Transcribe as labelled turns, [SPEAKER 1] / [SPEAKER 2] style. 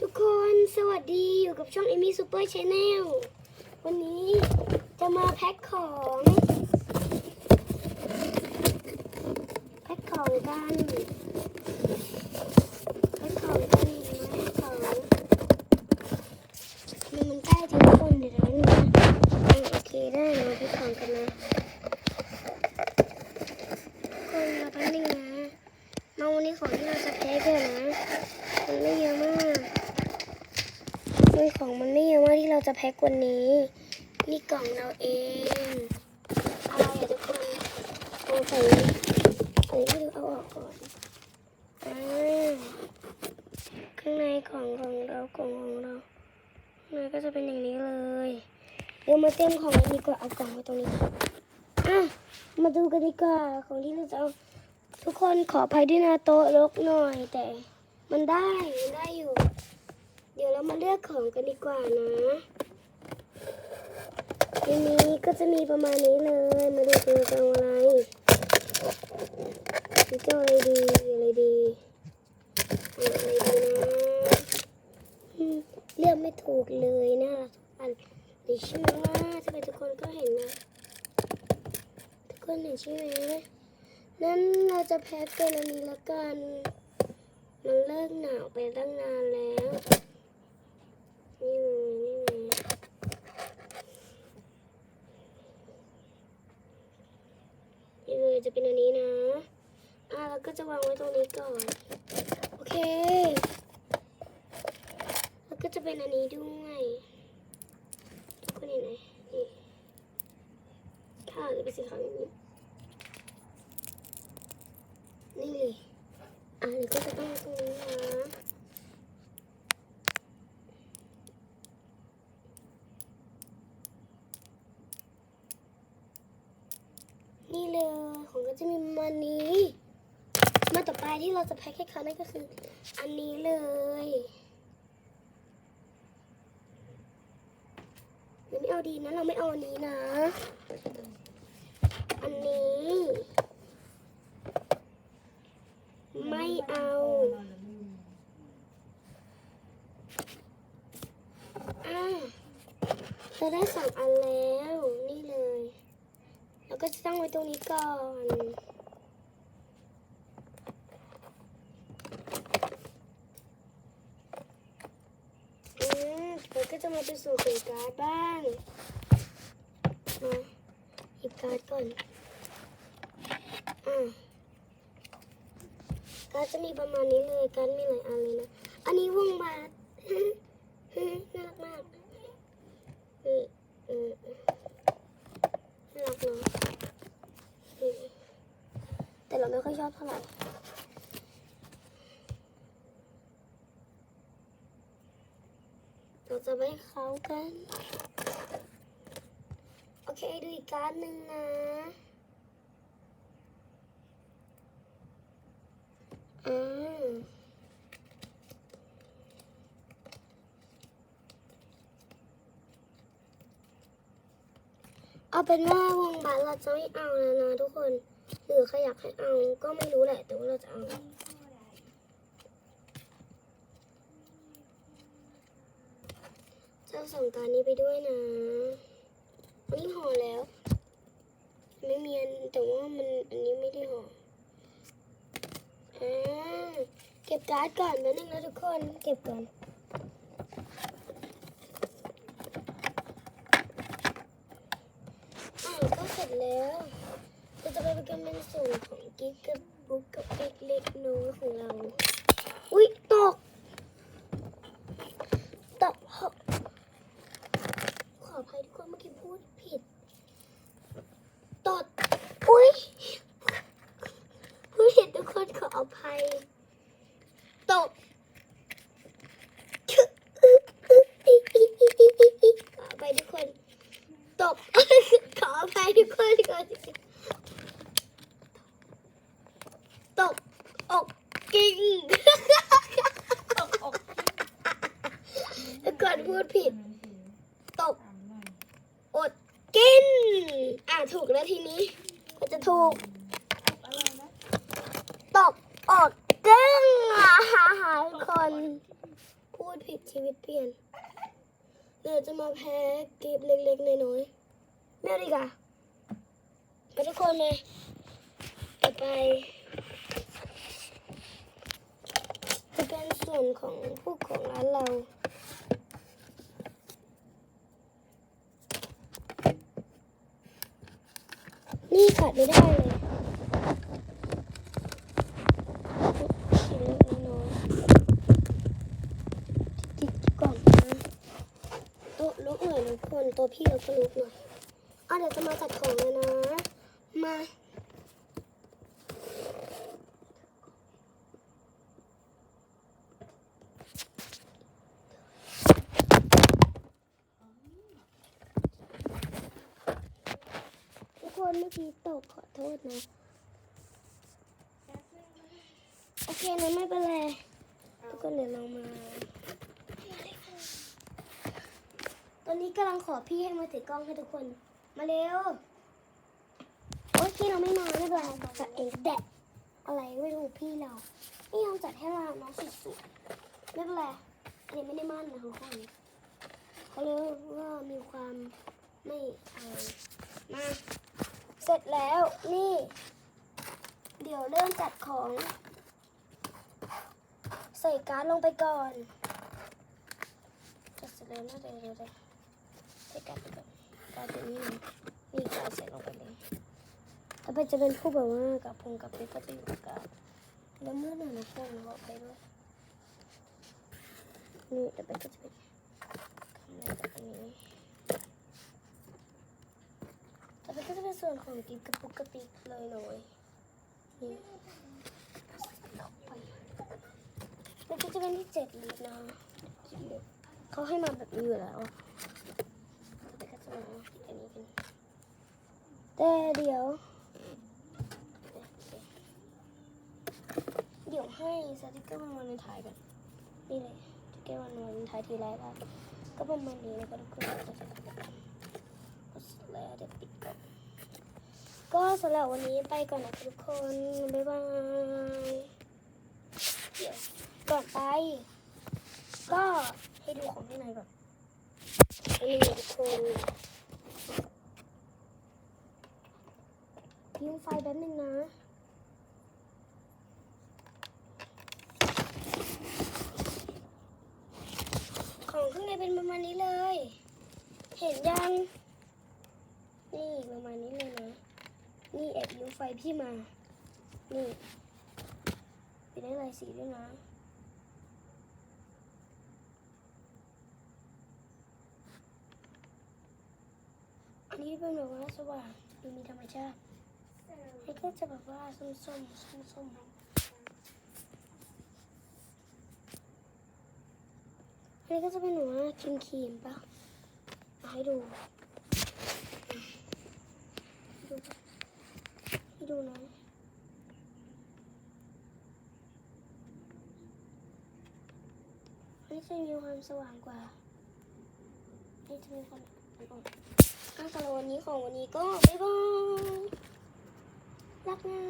[SPEAKER 1] ทุกคนสวัสดีอยู่กับช่อง Amy Super Channel วันนี้จะมาแพ็คของ แพ็คของกันแพ็คของกันนะแพ็คของมันมันใกล้ถึงคนเดี๋ยวนะนี่นะโอเคได้เราแพ็คของกันนะคนเราแป๊บนึงนะมาวันนี้ของที่เราจะแพ็คกันนะ มันไม่เยอะมากมันของมันไม่เยอะมากที่เรา จะแพ็ควันนี้ นี่กล่องเราเองอะไรอะทุกคนเอาใส่ใส่ไม่ดูเอาออกก่อนอ่าข้างในของของเรากล่องของเราข้างในก็จะเป็นอย่างนี้เลยเดี๋ยวมาเตรียมของกันดีกว่าเอากล่องไว้ตรงนี้อะมาดูกันดีกว่าของที่เราจะเอาทุกคนขออภัยด้วยนะโต๊ะรกหน่อยแต่ มันได้มันได้อยู่ เดี๋ยวเรามาเลือกของกันดีกว่านะ ทีนี้ก็จะมีประมาณนี้เลย มาดูกันจะเอาอะไรจะอะไรดีอะไรดีอะไรดีนะเลือกไม่ถูกเลยนะอันดิใช่ไหมว่าทำไมทุกคนก็เห็นนะ ทุกคนเห็นใช่ไหมนั้นเราจะแพ็คเป็นอันนี้ละกัน มันเลิกหนาวไปตั้งนานแล้ว นี่เลยนี่เลยนี่ เลยจะเป็นอันนี้นะ อะเราก็จะวางไว้ตรงนี้ก่อน โอเค แล้วก็จะเป็นอันนี้ด้วยทุกคนเห็นไหมนี่ถ้าจะเป็นสีขาวอย่างนี้นี่ อะเดี๋ยวก็จะต้องตรงนี้นะ นี่เลยของก็จะมีประมาณนี้ มา ต่อไปที่เราจะแพ็คให้เขานั่นก็คือ อันนี้เลยเดี๋ยวไม่เอาดีนะ เราไม่เอาอันนี้นะ อันนี้ ไม่เอา อ่าเราได้สามอันแล้ว นี่เลย แล้วก็จะตั้งไว้ตรงนี้ก่อน อืมเรา ก็จะมาเป็นสูตรของการ์ดบ้างมาหยิบการ์ดก่อนอ่าการดจะมีประมาณนี้เลยการดมีหลายอันเลยนะ อันนี้วงบาทน่ารักมากอืมอืมน่ารักเนาะอืมแต่เราไม่ค่อยชอบเท่าไหร่ เราจะไปเขากัน โอเคดูอีกการหนึ่งนะอืมเอาเป็นว่าวงบาสเราจะไม่เอาแล้วนะทุกคน หรือใครอยากให้เอาก็ไม่รู้แหละแต่ว่าเราจะเอา ส่งการนี้ไปด้วยนะอันนี้ห่อแล้ว ไม่มีอันแต่ว่ามันอันนี้ไม่ได้ห่ออ่าเก็บการ์ดก่อนนะนึงนะทุกคนเก็บก่อนอ่าก็เสร็จแล้วเราจะไปเป็นกันเป็นส่วนของกิ๊กกับบุ๊กกับเอกเล็กน้อยของเรา อุ๊ย ตก ตกหกขออภัยทุกคน เมื่อกี้พูดผิดตดอุ๊ยพูดผิดทุกคนขออภัยตกขออภัยทุกคนตบขออภัยทุกคนก่อนตบอกกิ้งก่อนพูดผิด ตบ อดกิน อ่าถูกแล้วทีนี้ ก็จะถูก อนพูดผิดชีวิตเปลี่ยนเราจะมาแพ้เกมเล็กๆน้อยๆไม่ดีกว่าไปทุกคนเลยต่อไปจะเป็นส่วนของผู้ของร้านเรานี่ขาดไม่ได้เลยชิ้นเล็กน้อยติดก่อนนะโต๊ะลุกหน่อยทุกคน ตัวพี่เราก็ลุกหน่อยอะเดี๋ยวจะมาจัดของเลยนะ มาทุกคนเมื่อกี้ตกขอโทษนะ โอเคนะไม่เป็นไรทุกคนเดี๋ยวเรามา ต อนนี้กำลังขอพี่ให้มาถือกล้องให้ทุกคน มาเร็วโอ๊ยพี่เราไม่มาไม่เป็นไรจัดเองแดดอะไรไม่รู้พี่เราไม่ยอมจัดให้เราน้องสุดๆไม่เป็นไรอันนี้ไม่ได้มั่นนะทุกคนเขาเลยว่ามีความไม่อะไรมาเสร็จแล้วนี่ เดี๋ยวเริ่มจัดของ ใส่การ์ดลงไปก่อนจัดเสร็จแล้วนะเดี๋ยวเดี๋ยวเลยวใส่การ์ดไปก่อนการ์ดตัวนี้นะนี่การใส่ลงไปเลยต่อไปจะเป็นผู้แบบว่ากับพงกับเพชรก็จะอยู่กับการ์ดแล้วเมื่อหนึ่งนะพงบอกไปด้วยนี่ต่ไปก็จะเป็นทำอะไรแบบนี้แต่เป็นก็จะเป็นส่วนของกิ๊บกระปุกกระปิเลยหน่อยนี่ลงไปแล้วก็จะเป็นที่เจ็ดลิตรนะเขาให้มาแบบนี้อยู่แล้ว มาที่อันนี้กันแต่เดี๋ยว เดี๋ยวให้สติกเกอร์วันวาเลนไทน์กันนี่เลยสติกเกอร์วันวาเลนไทน์ทีแรกก็ประมาณนี้นะคะทุกคนเราจะทำกันก็เสร็จแล้วเดี๋ยวปิดก่อนก็สำหรับวันนี้ไปก่อนนะทุกคน บ๊ายบาย เดี๋ยวก่อนไป ก็ให้ดูของข้างในก่อน นี่ทุกคนยิงไฟแป๊บนึงนะของข้างในเป็นประมาณนี้เลย เห็นยัง นี่ประมาณนี้เลยนะ นี่แอบยิงไฟพี่มา นี่เป็นได้ลายสีด้วยนะ นี้เป็นแบบว่าสว่างดูมีธรรมชาตินี่ก็จะแบบว่าส้มๆส้มส้มๆอันนี้ก็จะเป็นหนูว่าครีมครีมปะเอาให้ดูดูให้ดูนะอันนี้จะมีความสว่างกว่าอันนี้จะมีความอ่อน ๆอะสำหรับวันนี้ของวันนี้ก็บ๊ายบายรักนะ